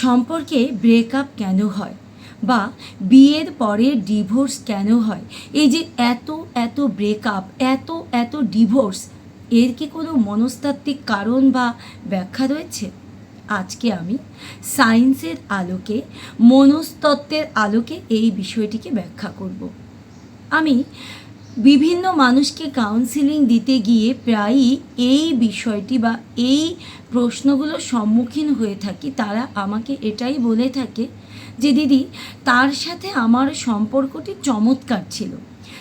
সম্পর্কে ব্রেকআপ কেন হয়? বা বিয়ের পরে ডিভোর্স কেন হয়? এই যে এত এত ব্রেকআপ এত এত ডিভোর্স এর কি কোনো মনস্তাত্ত্বিক কারণ বা ব্যাখ্যা রয়েছে? আজকে আমি সায়েন্সের আলোকে, মনস্তত্ত্বের আলোকে এই বিষয়টিকে ব্যাখ্যা করব। আমি বিভিন্ন মানুষকে কাউন্সিলিং দিতে গিয়ে প্রায়ই এই বিষয়টি বা এই প্রশ্নগুলোর সম্মুখীন হয়ে থাকি। তারা আমাকে এটাই বলে থাকে যে, দিদি, তার সাথে আমার সম্পর্কটি চমৎকার ছিল।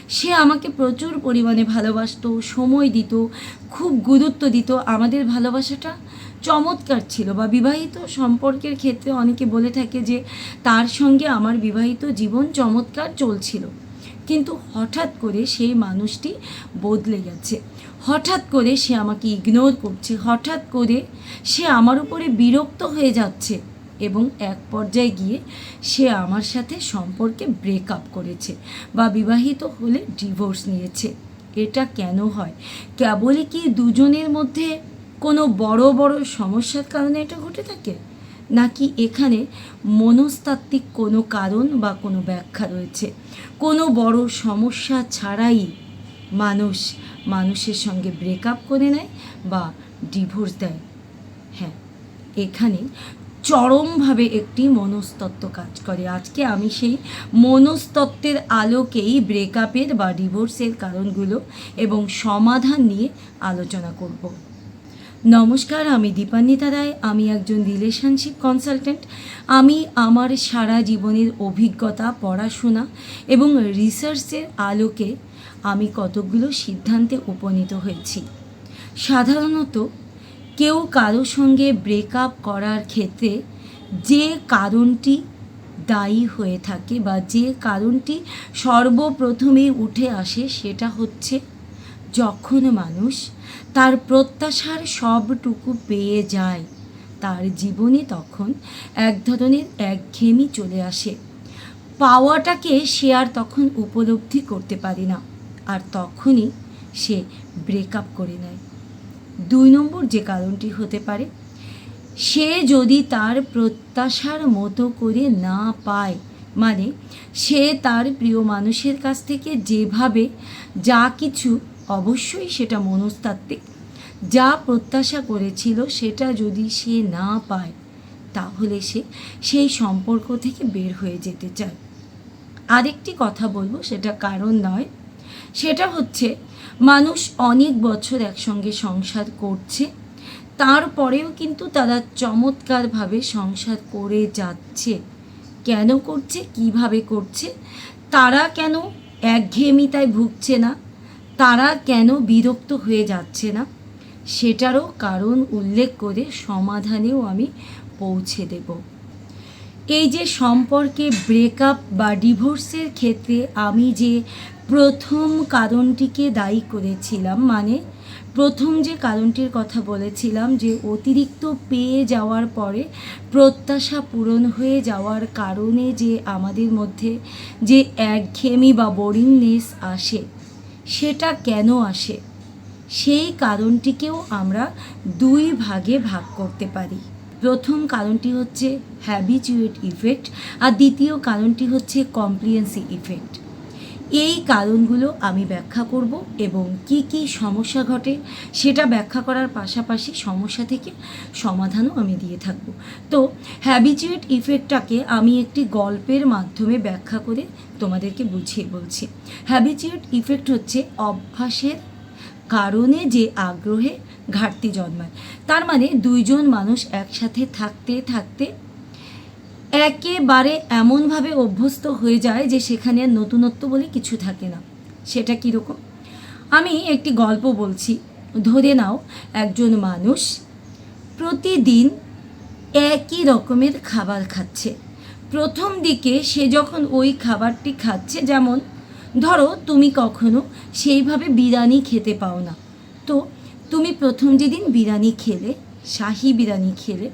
সে আমাকে প্রচুর পরিমাণে ভালোবাসতো, সময় দিত, খুব গুরুত্ব দিত। আমাদের ভালোবাসাটা চমৎকার ছিল। বা বিবাহিত সম্পর্কের ক্ষেত্রে অনেকে বলে থাকে যে, তার সঙ্গে আমার বিবাহিত জীবন চমৎকার চলছিল। কিন্তু হঠাৎ করে সেই মানুষটি বদলে গেছে। হঠাৎ করে সে আমাকে ইগনোর করছে। হঠাৎ করে সে আমার উপরে বিরক্ত হয়ে যাচ্ছে এবং এক পর্যায়ে গিয়ে সে আমার সাথে সম্পর্কে ব্রেকআপ করেছে বা বিবাহিত হলে ডিভোর্স নিয়েছে। এটা কেন হয়? কেবলই কি দুজনের মধ্যে কোনো বড় বড় সমস্যার কারণে এটা ঘটে থাকে? নাকি এখানে মনস্তাত্ত্বিক কোনো কারণ বা কোনো ব্যাখ্যা রয়েছে? কোনো বড় সমস্যা ছাড়াই মানুষ মানুষের সঙ্গে ব্রেকআপ করে নেয় বা ডিভোর্স দেয়। হ্যাঁ এখানে চরমভাবে একটি মনস্তত্ত্ব কাজ করে। আজকে আমি সেই মনস্তত্ত্বের আলোকেই ব্রেকআপের বা ডিভোর্সের কারণগুলো এবং সমাধান নিয়ে আলোচনা করব। নমস্কার, আমি দীপান্বিতা রায়। আমি একজন রিলেশনশিপ কনসালটেন্ট আমি আমার সারা জীবনের অভিজ্ঞতা, পড়াশোনা এবং রিসার্চের আলোকে আমি কতকগুলো সিদ্ধান্তে উপনীত হয়েছি। সাধারণত কেউ কারও সঙ্গে ব্রেকআপ করার ক্ষেত্রে যে কারণটি দায়ী হয়ে থাকে বা যে কারণটি সর্বপ্রথমে উঠে আসে সেটা হচ্ছে যখন মানুষ তার প্রত্যাশার সবটুকু পেয়ে যায়, তার জীবনে তখন এক ধরনের একঘেয়েমি চলে আসে। পাওয়াটাকে সে আর তখন উপলব্ধি করতে পারে না, আর তখনই সে ব্রেকআপ করে নেয়। দুই নম্বর যে কারণটি হতে পারে, সে যদি তার প্রত্যাশার মতো করে না পায় মানে সে তার প্রিয় মানুষের কাছ থেকে যেভাবে যা কিছু অবশ্যই সেটা মনস্তাত্ত্বিক। যা প্রত্যাশা করেছিল সেটা যদি সে না পায়, তাহলে সে সেই সম্পর্ক থেকে বের হয়ে যেতে চায়। আরেকটি কথা বলব, সেটা কারণ নয়। সেটা হচ্ছে, মানুষ অনেক বছর একসঙ্গে সংসার করছে, তারপরেও কিন্তু তারা চমৎকারভাবে সংসার করে যাচ্ছে। কেন করছে, কীভাবে করছে, তারা কেন একঘেয়েমিতায় ভুগছে না? তারা কেন বিরক্ত হয়ে যাচ্ছে না? সেটারও কারণ উল্লেখ করে সমাধানেও আমি পৌঁছে দেব। এই যে সম্পর্কে ব্রেকআপ বা ডিভোর্সের ক্ষেত্রে আমি যে প্রথম কারণটিকে দায়ী করেছিলাম মানে প্রথম যে কারণটির কথা বলেছিলাম যে অতিরিক্ত পেয়ে যাওয়ার পরে প্রত্যাশা পূরণ হয়ে যাওয়ার কারণে যে আমাদের মধ্যে যে একঘেয়েমি বা বোরিংনেস আসে সেটা কেন আসে? সেই কারণটিকেও আমরা দুই ভাগে ভাগ করতে পারি। প্রথম কারণটি হচ্ছে হ্যাবিচুয়েট ইফেক্ট আর দ্বিতীয় কারণটি হচ্ছে কমপ্লিয়েন্সি ইফেক্ট এই কারণগুলো আমি ব্যাখ্যা করব এবং কি কি সমস্যা ঘটে সেটা ব্যাখ্যা করার পাশাপাশি সমস্যা থেকে সমাধানও আমি দিয়ে থাকব। তো হ্যাবিচুয়েট ইফেক্টটাকে আমি একটি গল্পের মাধ্যমে ব্যাখ্যা করে তোমাদেরকে বুঝিয়ে বলছি। হ্যাবিচুয়েট ইফেক্ট হচ্ছে অভ্যাসের কারণে যে আগ্রহে ঘাটতি জন্মায়। তার মানে দুইজন মানুষ একসাথে থাকতে থাকতে একেবারে এমনভাবে অভ্যস্ত হয়ে যায় যে সেখানে আর নতুনত্ব বলে কিছু থাকে না। সেটা কীরকম? আমি একটি গল্প বলছি। ধরে নাও, একজন মানুষ প্রতিদিন একই রকমের খাবার খাচ্ছে। প্রথম দিকে সে যখন ওই খাবারটি খাচ্ছে, যেমন, ধরো, তুমি কখনো সেইভাবে বিরিয়ানি খেতে পাও না। তো, তুমি প্রথম যেদিন বিরিয়ানি খেলে, শাহি বিরিয়ানি খেলে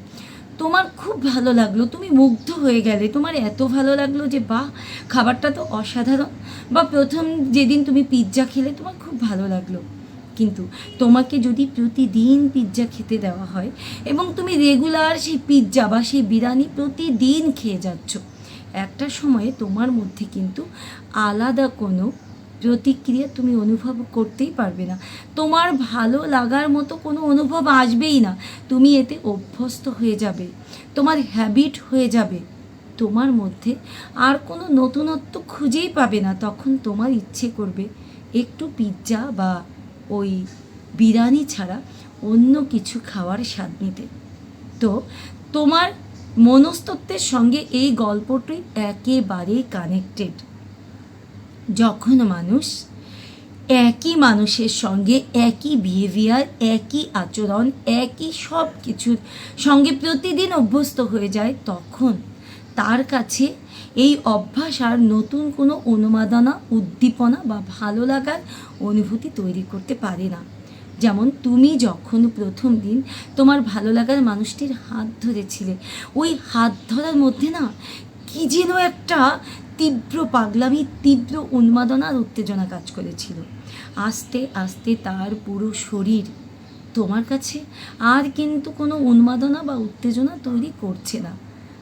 তোমার খুব ভালো লাগল, তুমি মুগ্ধ হয়ে গেলে। তোমার এত ভালো লাগল যে, বাহ, খাবারটা তো অসাধারণ। বা প্রথম যেদিন তুমি পিৎজা খেলে, তোমার খুব ভালো লাগল। কিন্তু তোমাকে যদি প্রতিদিন পিৎজা খেতে দেওয়া হয়, এবং তুমি রেগুলার সেই পিৎজা বা সেই বিরিয়ানি প্রতিদিন খেয়ে যাচ্ছ, একটা সময়ে তোমার মধ্যে কিন্তু আলাদা কোনো প্রতিক্রিয়া তুমি অনুভব করতেই পারবে না। তোমার ভালো লাগার মতো কোনো অনুভব আসবেই না। তুমি এতে অভ্যস্ত হয়ে যাবে। তোমার হ্যাবিট হয়ে যাবে। তোমার মধ্যে আর কোনো নতুনত্ব খুঁজেই পাবে না। তখন তোমার ইচ্ছে করবে একটু পিৎজা বা ওই বিরিয়ানি ছাড়া অন্য কিছু খাওয়ার স্বাদ নিতে। তো তোমার মনস্তত্ত্বের সঙ্গে এই গল্পটি একেবারেই কানেক্টেড যখন মানুষ একই মানুষের সঙ্গে একই বিহেভিয়ার একই আচরণ, একই সব কিছুর সঙ্গে প্রতিদিন অভ্যস্ত হয়ে যায়, তখন তার কাছে এই অভ্যাস আর নতুন কোনো অনুমাদনা, উদ্দীপনা বা ভালো লাগার অনুভূতি তৈরি করতে পারে না। যেমন তুমি যখন প্রথম দিন তোমার ভালো লাগার মানুষটির হাত ধরেছিলে, ওই হাত ধরার মধ্যে না কি যেন একটা তীব্র পাগলামি, তীব্র উন্মাদনার উত্তেজনা কাজ করেছিল। আস্তে আস্তে তার পুরো শরীর তোমার কাছে আর কিন্তু কোনো উন্মাদনা বা উত্তেজনা তৈরি করছে না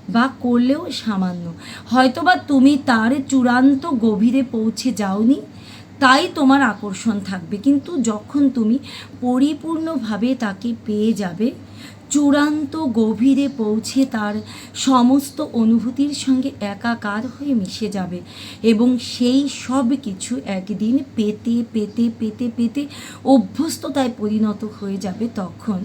বা করলেও সামান্য। হয়তোবা তুমি তার চূড়ান্ত গভীরে পৌঁছে যাওনি, তাই তোমার আকর্ষণ থাকবে। কিন্তু যখন তুমি পরিপূর্ণভাবে তাকে পেয়ে যাবে চূড়ান্ত গভীরে পৌঁছে তার সমস্ত অনুভূতির সঙ্গে একাকার হয়ে মিশে যাবে এবং সেই সব কিছু একদিন পেতে পেতে পেতে পেতে অভ্যস্ততায় পরিণত হয়ে যাবে তখন।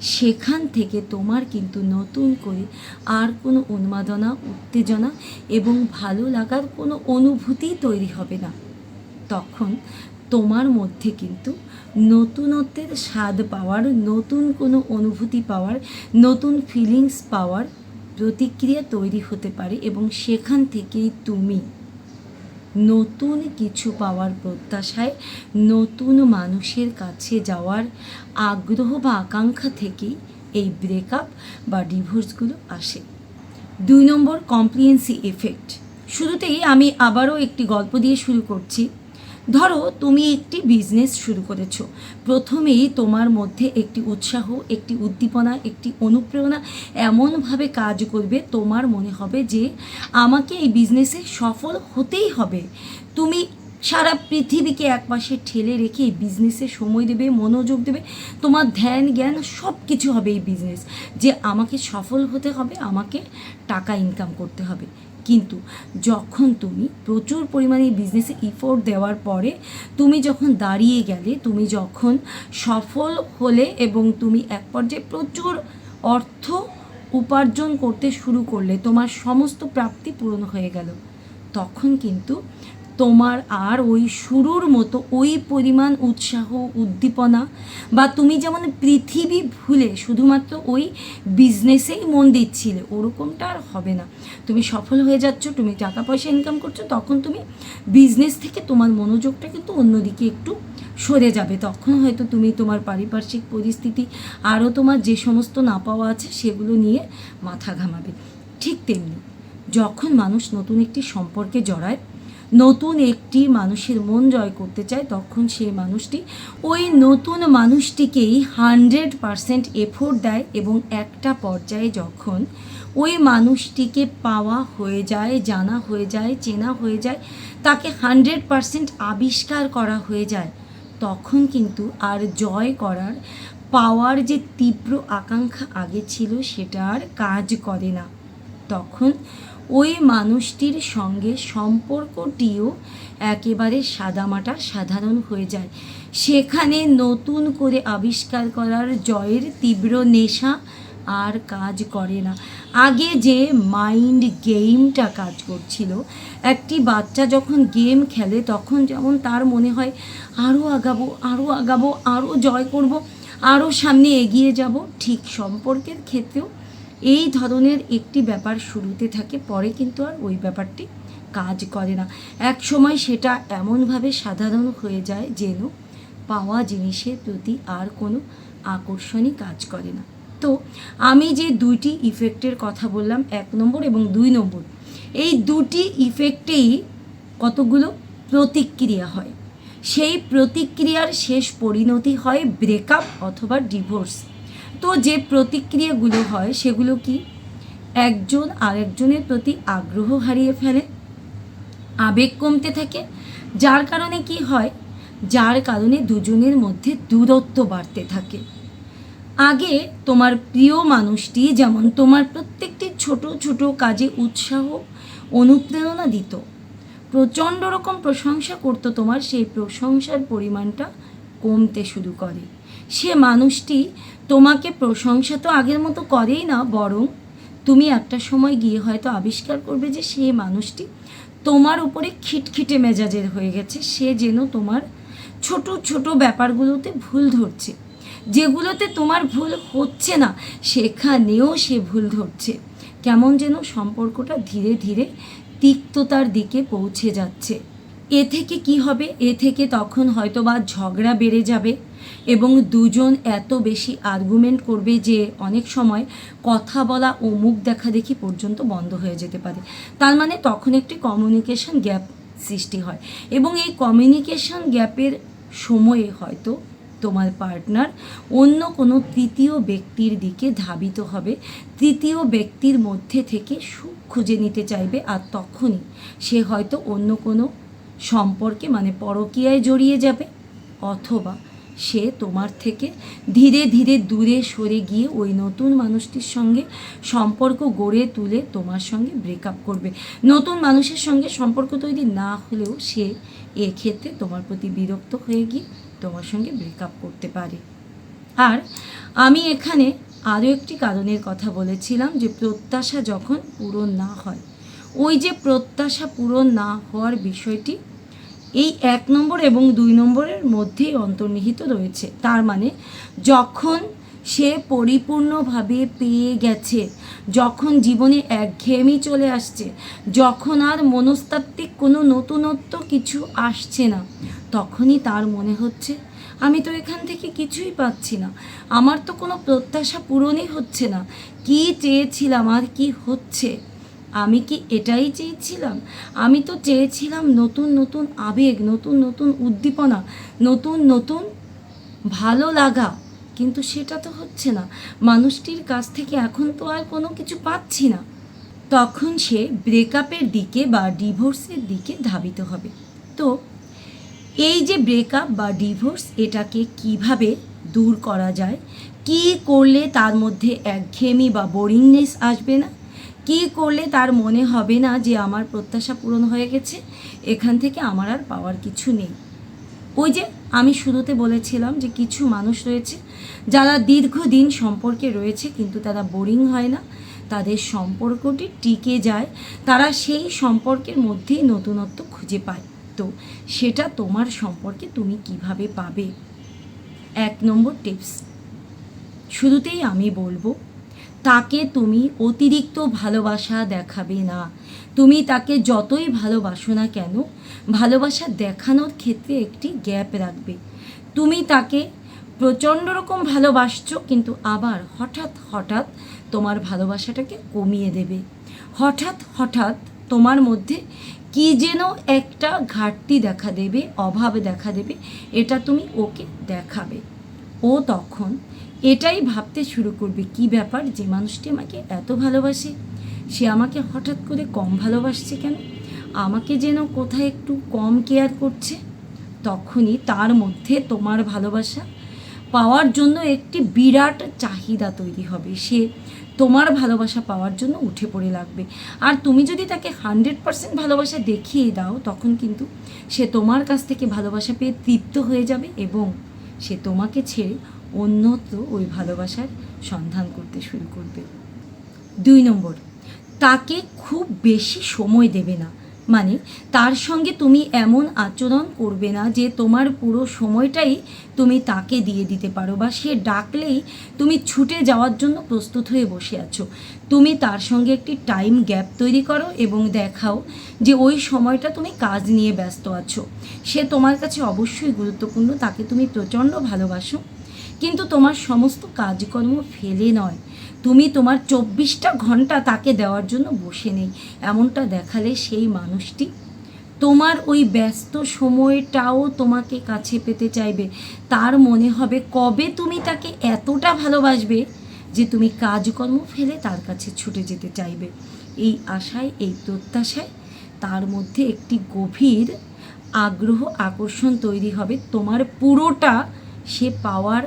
সেখান থেকে তোমার কিন্তু নতুন করে আর কোনো উন্মাদনা, উত্তেজনা এবং ভালো লাগার কোনো অনুভূতি তৈরি হবে না। তখন তোমার মধ্যে কিন্তু নতুনত্বের স্বাদ পাওয়ার, নতুন কোনো অনুভূতি পাওয়ার, নতুন ফিলিংস পাওয়ার প্রতিক্রিয়া তৈরি হতে পারে এবং সেখান থেকেই তুমি নতুন কিছু পাওয়ার প্রত্যাশায় নতুন মানুষের কাছে যাওয়ার আগ্রহ বা আকাঙ্ক্ষা থেকেই এই ব্রেকআপ বা ডিভোর্সগুলো আসে। দুই নম্বর কমপ্লিয়েন্সি এফেক্ট শুরুতেই আমি আবারও একটি গল্প দিয়ে শুরু করছি। ধরো, তুমি একটি বিজনেস শুরু করেছ। প্রথমেই তোমার মধ্যে একটি উৎসাহ, একটি উদ্দীপনা, একটি অনুপ্রেরণা এমনভাবে কাজ করবে, তোমার মনে হবে যে আমাকে এই বিজনেসে সফল হতেই হবে। তুমি সারা পৃথিবীকে একপাশে ঠেলে রেখে বিজনেসে সময় দেবে, মনোযোগ দেবে, তোমার ধ্যান, জ্ঞান সব কিছু হবে এই বিজনেস যে আমাকে সফল হতে হবে, আমাকে টাকা ইনকাম করতে হবে। কিন্তু যখন তুমি প্রচুর পরিমাণে বিজনেসে ইফোর্ট দেওয়ার পরে তুমি যখন দাঁড়িয়ে গেলে, তুমি যখন সফল হলে এবং তুমি এক পর্যায়ে প্রচুর অর্থ উপার্জন করতে শুরু করলে, তোমার সমস্ত প্রাপ্তি পূরণ হয়ে গেল। তখন কিন্তু তোমার আর ওই শুরুর মতো ওই পরিমাণ উৎসাহ, উদ্দীপনা বা তুমি যেমন পৃথিবী ভুলে শুধুমাত্র ওই বিজনেসেই মন দিচ্ছিলে, ওরকমটা আর হবে না। তুমি সফল হয়ে যাচ্ছ, তুমি টাকা পয়সা ইনকাম করছ, তখন তুমি বিজনেস থেকে তোমার মনোযোগটা কিন্তু অন্যদিকে একটু সরে যাবে। তখন হয়তো তুমি তোমার পারিপার্শ্বিক পরিস্থিতি আরও তোমার যে সমস্ত না পাওয়া আছে সেগুলো নিয়ে মাথা ঘামাবে। ঠিক তেমনি যখন মানুষ নতুন একটি সম্পর্কে জড়ায় নতুন একটি মানুষের মন জয় করতে চায়, তখন সেই মানুষটি ওই নতুন মানুষটিকেই হান্ড্রেড পারসেন্ট এফোর্ট দেয় এবং একটা পর্যায়ে যখন ওই মানুষটিকে পাওয়া হয়ে যায়, জানা হয়ে যায়, চেনা হয়ে যায়, তাকে হান্ড্রেড পারসেন্ট আবিষ্কার করা হয়ে যায়, তখন কিন্তু আর জয় করার পাওয়ার যে তীব্র আকাঙ্ক্ষা আগে ছিল, সেটা আর কাজ করে না। তখন ওই মানুষটির সঙ্গে সম্পর্কটিও একেবারে সাদামাটা সাধারণ হয়ে যায়। সেখানে নতুন করে আবিষ্কার করার জয়ের তীব্র নেশা আর কাজ করে না। আগে যে মাইন্ড গেমটা কাজ করছিল, একটি বাচ্চা যখন গেম খেলে তখন যেমন তার মনে হয় আরও আগাবো আরও আগাবো আরও জয় করব আরও সামনে এগিয়ে যাব। ঠিক সম্পর্কের ক্ষেত্রেও এই ধরনের একটি ব্যাপার শুরুতে থাকে, পরে কিন্তু আর ওই ব্যাপারটি কাজ করে না। এক সময় সেটা এমনভাবে সাধারণ হয়ে যায় যেন পাওয়া জিনিসের প্রতি আর কোনো আকর্ষণই কাজ করে না। তো আমি যে দুইটি ইফেক্টের কথা বললাম, এক নম্বর এবং দুই নম্বর, এই দুটি ইফেক্টেই কতগুলো প্রতিক্রিয়া হয়? সেই প্রতিক্রিয়ার শেষ পরিণতি হয় ব্রেকআপ অথবা ডিভোর্স যে প্রতিক্রিয়াগুলো হয়, সেগুলো কি? একজন আরেকজনের প্রতি আগ্রহ হারিয়ে ফেলে, আবেগ কমতে থাকে, যার কারণে কি হয়? যার কারণে দুজনের মধ্যে দূরত্ব বাড়তে থাকে। আগে তোমার প্রিয় মানুষটি যেমন তোমার প্রত্যেকটি ছোট ছোট কাজে উৎসাহ, অনুপ্রেরণা দিত, প্রচণ্ড রকম প্রশংসা করতো তোমার, সেই প্রশংসার পরিমাণটা কমতে শুরু করে। সে মানুষটি তোমাকে প্রশংসা তো আগের মতো করেই না, বরং তুমি একটা সময় গিয়ে হয়তো আবিষ্কার করবে যে সেই মানুষটি তোমার উপরে খিটখিটে মেজাজের হয়ে গেছে। সে যেন তোমার ছোট ছোট ব্যাপারগুলোতে ভুল ধরছে, যেগুলোতে তোমার ভুল হচ্ছে না, সেখানেও সে ভুল ধরছে। কেমন যেন সম্পর্কটা ধীরে ধীরে তিক্ততার দিকে পৌঁছে যাচ্ছে। এ থেকে কি হবে? এ থেকে তখন হয়তোবা ঝগড়া বেড়ে যাবে। এবং দুজন এত বেশি আর্গুমেন্ট করবে যে অনেক সময় কথা বলা ও মুখ দেখা দেখি পর্যন্ত বন্ধ হয়ে যেতে পারে। তার মানে তখন একটি কমিউনিকেশন গ্যাপ সৃষ্টি হয় এবং এই কমিউনিকেশন গ্যাপের সময়ে হয়তো তোমার পার্টনার অন্য কোনো তৃতীয় ব্যক্তির দিকে ধাবিত হবে। তৃতীয় ব্যক্তির মধ্যে থেকে সুখ খুঁজে নিতে চাইবে আর তখনই সে হয়তো অন্য কোনো সম্পর্কে মানে পরকীয়ায় জড়িয়ে যাবে অথবা সে তোমার থেকে ধীরে ধীরে দূরে সরে গিয়ে ওই নতুন মানুষটির সঙ্গে সম্পর্ক গড়ে তুলে তোমার সঙ্গে ব্রেকআপ করবে। নতুন মানুষের সঙ্গে সম্পর্ক তৈরি না হলেও সে এক্ষেত্রে তোমার প্রতি বিরক্ত হয়ে গিয়ে তোমার সঙ্গে ব্রেকআপ করতে পারে। আর আমি এখানে আরও একটি কারণের কথা বলেছিলাম যে প্রত্যাশা যখন পূরণ না হয়, ওই যে প্রত্যাশা পূরণ না হওয়ার বিষয়টি এই এক নম্বর এবং দুই নম্বরের মধ্যেই অন্তর্নিহিত রয়েছে। তার মানে যখন সে পরিপূর্ণভাবে পেয়ে গেছে, যখন জীবনে একঘেয়েমি চলে আসছে, যখন আর মনস্তাত্ত্বিক কোনো নতুনত্ব কিছু আসছে না, তখনই তার মনে হচ্ছে, আমি তো এখান থেকে কিছুই পাচ্ছি না। আমার তো কোনো প্রত্যাশা পূরণই হচ্ছে না। কি চেয়েছিলাম আর কি হচ্ছে? আমি কি এটাই চেয়েছিলাম? আমি তো চেয়েছিলাম নতুন নতুন আবেগ, নতুন নতুন উদ্দীপনা, নতুন নতুন ভালো লাগা। কিন্তু সেটা তো হচ্ছে না। মানুষটির কাছ থেকে এখন তো আর কোনো কিছু পাচ্ছি না। তখন সে ব্রেকআপের দিকে বা ডিভোর্সের দিকে ধাবিত হবে। তো এই যে ব্রেকআপ বা ডিভোর্স এটাকে কীভাবে দূর করা যায়? কি করলে তার মধ্যে একঘেয়েমি বা বোরিংনেস আসবে না? কি করলে তার মনে হবে না যে আমার প্রত্যাশা পূরণ হয়ে গেছে? এখান থেকে আমার আর পাওয়ার কিছু নেই। ওই যে আমি শুরুতে বলেছিলাম যে কিছু মানুষ রয়েছে, যারা দীর্ঘদিন সম্পর্কে রয়েছে কিন্তু তারা বোরিং হয় না, তাদের সম্পর্কটি টিকে যায়, তারা সেই সম্পর্কের মধ্যেই নতুনত্ব খুঁজে পায়। তো সেটা তোমার সম্পর্কে তুমি কীভাবে পাবে? এক নম্বর টিপস শুরুতেই আমি বলব তাকে তুমি অতিরিক্ত ভালোবাসা দেখাবে না। তুমি তাকে যতই ভালোবাসো না কেন, ভালোবাসা দেখানোর ক্ষেত্রে একটি গ্যাপ রাখবে। তুমি তাকে প্রচণ্ড রকম ভালোবাসছো, কিন্তু আবার হঠাৎ হঠাৎ তোমার ভালোবাসাটাকে কমিয়ে দেবে। হঠাৎ হঠাৎ তোমার মধ্যে কি যেন একটা ঘাটতি দেখা দেবে, অভাব দেখা দেবে, এটা তুমি ওকে দেখাবে। ও তখন এটাই ভাবতে শুরু করবে, কি ব্যাপার যে মানুষটি আমাকে এত ভালোবাসে? সে আমাকে হঠাৎ করে কম ভালোবাসছে কেন? আমাকে যেন কোথায় একটু কম কেয়ার করছে? তখনই তার মধ্যে তোমার ভালোবাসা পাওয়ার জন্য একটি বিরাট চাহিদা তৈরি হবে। সে তোমার ভালোবাসা পাওয়ার জন্য উঠে পড়ে লাগবে। আর তুমি যদি তাকে হান্ড্রেড পার্সেন্ট ভালোবাসা দেখিয়ে দাও, তখন কিন্তু সে তোমার কাছ থেকে ভালোবাসা পেয়ে তৃপ্ত হয়ে যাবে এবং সে তোমাকে ছেড়ে অন্যত্র ওই ভালোবাসার সন্ধান করতে শুরু করবে। দুই নম্বর, তাকে খুব বেশি সময় দেবে না। মানে তার সঙ্গে তুমি এমন আচরণ করবে না যে তোমার পুরো সময়টাই তুমি তাকে দিয়ে দিতে পারো বা সে ডাকলেই তুমি ছুটে যাওয়ার জন্য প্রস্তুত হয়ে বসে আছো। তুমি তার সঙ্গে একটি টাইম গ্যাপ তৈরি করো এবং দেখাও যে ওই সময়টা তুমি কাজ নিয়ে ব্যস্ত আছো। সে তোমার কাছে অবশ্যই গুরুত্বপূর্ণ, তাকে তুমি প্রচণ্ড ভালোবাসো। কিন্তু তোমার সমস্ত কাজকর্ম ফেলে নয়। তুমি তোমার চব্বিশটা ঘণ্টা তাকে দেওয়ার জন্য বসে নেই। এমনটা দেখালে সেই মানুষটি, তোমার ওই ব্যস্ত সময়টাও তোমাকে কাছে পেতে চাইবে। তার মনে হবে, কবে তুমি তাকে এতটা ভালোবাসবে যে তুমি কাজকর্ম ফেলে তার কাছে ছুটে যেতে চাইবে? এই আশায়, এই প্রত্যাশায় তার মধ্যে একটি গভীর আগ্রহ, আকর্ষণ তৈরি হবে। তোমার পুরোটা সে পাওয়ার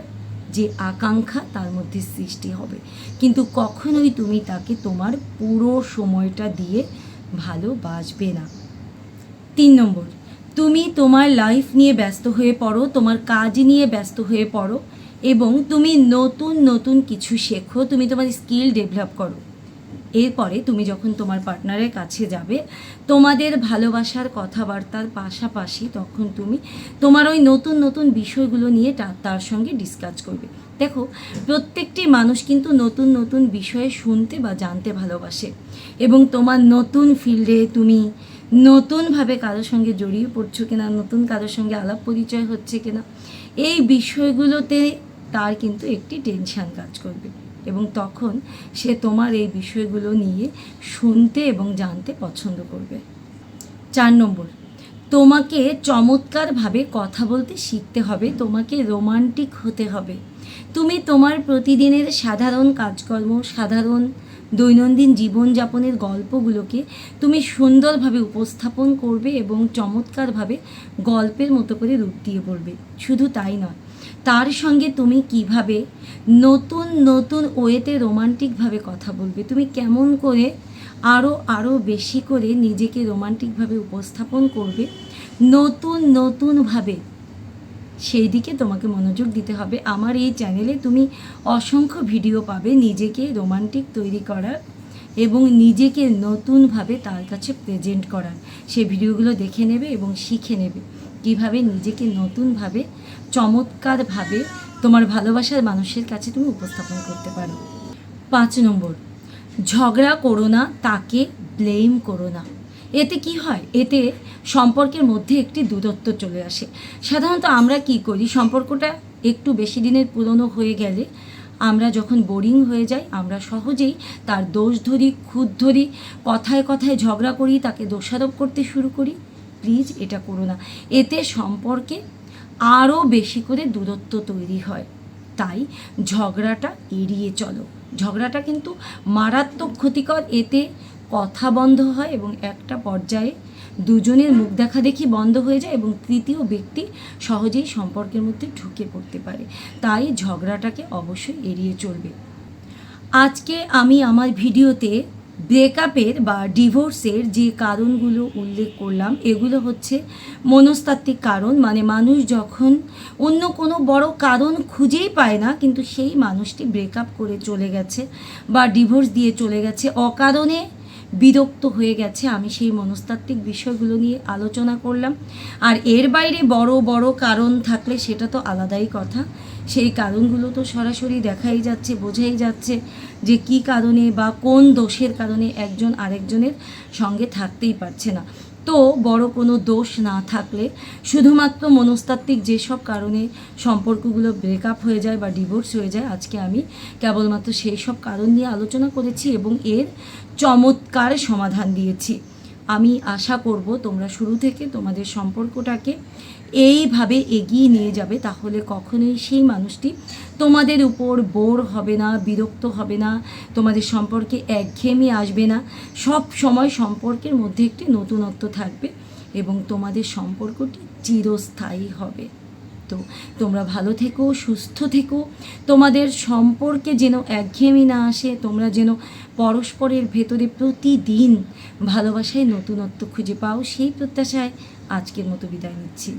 যে আকাঙ্ক্ষা তার মধ্যে সৃষ্টি হবে। কিন্তু কখনোই তুমি তাকে তোমার পুরো সময়টা দিয়ে ভালোবাসবে না। তিন নম্বর, তুমি তোমার লাইফ নিয়ে ব্যস্ত হয়ে পড়ো, তোমার কাজ নিয়ে ব্যস্ত হয়ে পড়ো এবং তুমি নতুন নতুন কিছু শেখো, তুমি তোমার স্কিল ডেভেলপ করো। এরপরে তুমি যখন তোমার পার্টনারের কাছে যাবে, তোমাদের ভালোবাসার কথাবার্তার পাশাপাশি তখন তুমি তোমার ওই নতুন নতুন বিষয়গুলো নিয়ে তার সঙ্গে ডিসকাস করবে। দেখো, প্রত্যেকটি মানুষ কিন্তু নতুন নতুন বিষয়ে শুনতে বা জানতে ভালোবাসে এবং তোমার নতুন ফিল্ডে তুমি নতুনভাবে কারোর সঙ্গে জড়িয়ে পড়ছো কিনা, নতুন কারোর সঙ্গে আলাপ পরিচয় হচ্ছে কিনা, এই বিষয়গুলোতে তার কিন্তু একটি টেনশান কাজ করবে। এবং তখন সে তোমার এই বিষয়গুলো নিয়ে শুনতে এবং জানতে পছন্দ করবে। চার নম্বর, তোমাকে চমৎকারভাবে কথা বলতে শিখতে হবে, তোমাকে রোমান্টিক হতে হবে। তুমি তোমার প্রতিদিনের সাধারণ কাজকর্ম, সাধারণ দৈনন্দিন জীবনযাপনের গল্পগুলোকে তুমি সুন্দরভাবে উপস্থাপন করবে এবং চমৎকারভাবে গল্পের মতো করে রূপ দিয়ে পড়বে। শুধু তাই নয় তার সঙ্গে তুমি কীভাবে নতুন নতুন ওয়েতে রোমান্টিকভাবে কথা বলবে? তুমি কেমন করে আরও আরও বেশি করে নিজেকে রোমান্টিকভাবে উপস্থাপন করবে? নতুন, নতুনভাবে। সেই দিকে তোমাকে মনোযোগ দিতে হবে। আমার এই চ্যানেলে তুমি অসংখ্য ভিডিও পাবে নিজেকে রোমান্টিক তৈরি করার এবং নিজেকে নতুনভাবে তার কাছে প্রেজেন্ট করার। সেই ভিডিওগুলো দেখে নেবে এবং শিখে নেবে। কীভাবে নিজেকে নতুনভাবে চমৎকারভাবে তোমার ভালোবাসার মানুষের কাছে তুমি উপস্থাপন করতে পারো। পাঁচ নম্বর, ঝগড়া করো না, তাকে ব্লেম করো না। এতে কি হয়? এতে সম্পর্কের মধ্যে একটি দূরত্ব চলে আসে। সাধারণত আমরা কি করি? সম্পর্কটা একটু বেশি দিনের পুরনো হয়ে গেলে আমরা যখন বোরিং হয়ে যাই, আমরা সহজেই তার দোষ ধরি খুদ ধরি, কথায় কথায় ঝগড়া করি, তাকে দোষারোপ করতে শুরু করি। প্লিজ এটা করো না। এতে সম্পর্কে আরও বেশি করে দূরত্ব তৈরি হয়। তাই ঝগড়াটা এড়িয়ে চলো। ঝগড়াটা কিন্তু মারাত্মক ক্ষতিকর। এতে কথা বন্ধ হয় এবং একটা পর্যায়ে দুজনের মুখ দেখা দেখি বন্ধ হয়ে যায় এবং তৃতীয় ব্যক্তি সহজেই সম্পর্কের মধ্যে ঢুকে পড়তে পারে। তাই ঝগড়াটাকে অবশ্যই এড়িয়ে চলবে। আজকে আমি আমার ভিডিওতে ব্রেকআপের বা ডিভোর্সের যে কারণগুলো উল্লেখ করলাম, এগুলো হচ্ছে মনস্তাত্ত্বিক কারণ। মানে মানুষ যখন অন্য কোনো বড় কারণ খুঁজেই পায় না, কিন্তু সেই মানুষটি ব্রেকআপ করে চলে গেছে বা ডিভোর্স দিয়ে চলে গেছে। অকারণে বিরক্ত হয়ে গেছে। আমি সেই মনস্তাত্ত্বিক বিষয়গুলো নিয়ে আলোচনা করলাম। আর এর বাইরে বড় বড় কারণ থাকলে সেটা তো আলাদাই কথা। সেই কারণগুলো তো সরাসরি দেখাই যাচ্ছে, বোঝাই যাচ্ছে যে কি কারণে বা কোন দোষের কারণে একজন আরেকজনের সঙ্গে থাকতেই পারছে না। তো বড় কোনো দোষ না থাকলে শুধুমাত্র মনস্তাত্ত্বিক যেসব কারণে সম্পর্কগুলো ব্রেকআপ হয়ে যায় বা ডিভোর্স হয়ে যায়, আজকে আমি কেবলমাত্র সেই সব কারণ নিয়ে আলোচনা করেছি এবং এর চমৎকার সমাধান দিয়েছি। আমি আশা করব তোমরা শুরু থেকে তোমাদের সম্পর্কটাকে এইভাবে এগিয়ে নিয়ে যাবে, তাহলে কখনোই সেই মানুষটি তোমাদের উপর বোর হবে না, বিরক্ত হবে না, তোমাদের সম্পর্কে একঘেয়েমি আসবে না। সব সময় সম্পর্কের মধ্যে একটি নতুনত্ব থাকবে এবং তোমাদের সম্পর্কটি চিরস্থায়ী হবে। তো তোমরা ভালো থেকো, সুস্থ থেকো। তোমাদের সম্পর্কে যেন একঘেয়েমি না আসে, তোমরা যেন পরস্পরের ভেতরে প্রতিদিন ভালোবাসায় নতুনত্ব খুঁজে পাও সেই প্রত্যাশায় আজকের মতো বিদায় নিচ্ছি।